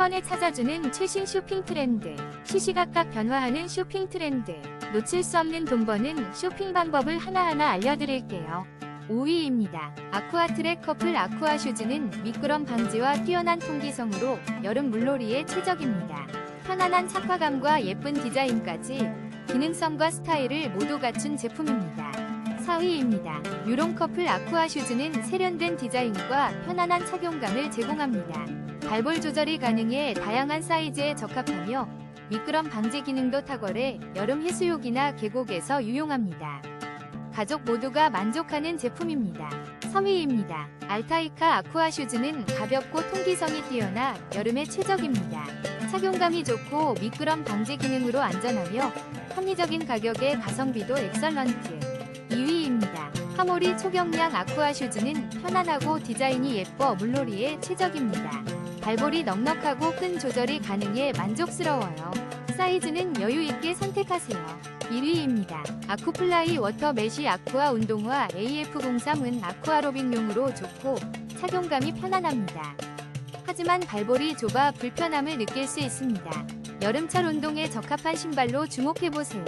번에 찾아주는 최신 쇼핑 트렌드. 시시각각 변화하는 쇼핑 트렌드. 놓칠 수 없는 돈 버는 쇼핑 방법을 하나하나 알려드릴게요. 5위입니다. 아쿠아 트랙 커플 아쿠아 슈즈는 미끄럼 방지와 뛰어난 통기성으로 여름 물놀이에 최적입니다. 편안한 착화감과 예쁜 디자인까지 기능성과 스타일을 모두 갖춘 제품입니다. 4위입니다. 유롱 커플 아쿠아 슈즈는 세련된 디자인과 편안한 착용감을 제공합니다. 발볼 조절이 가능해 다양한 사이즈에 적합하며 미끄럼 방지 기능도 탁월해 여름 해수욕이나 계곡에서 유용합니다. 가족 모두가 만족하는 제품입니다. 3위입니다. 알타이카 아쿠아 슈즈는 가볍고 통기성이 뛰어나 여름에 최적입니다. 착용감이 좋고 미끄럼 방지 기능으로 안전하며 합리적인 가격에 가성비도 엑설런트. 2위입니다. 하모리 초경량 아쿠아 슈즈는 편안하고 디자인이 예뻐 물놀이에 최적입니다. 발볼이 넉넉하고 끈 조절이 가능해 만족스러워요. 사이즈는 여유 있게 선택하세요. 1위입니다. 아쿠플라이 워터 메쉬 아쿠아 운동화 AF03은 아쿠아로빅용으로 좋고 착용감이 편안합니다. 하지만 발볼이 좁아 불편함을 느낄 수 있습니다. 여름철 운동에 적합한 신발로 주목해보세요.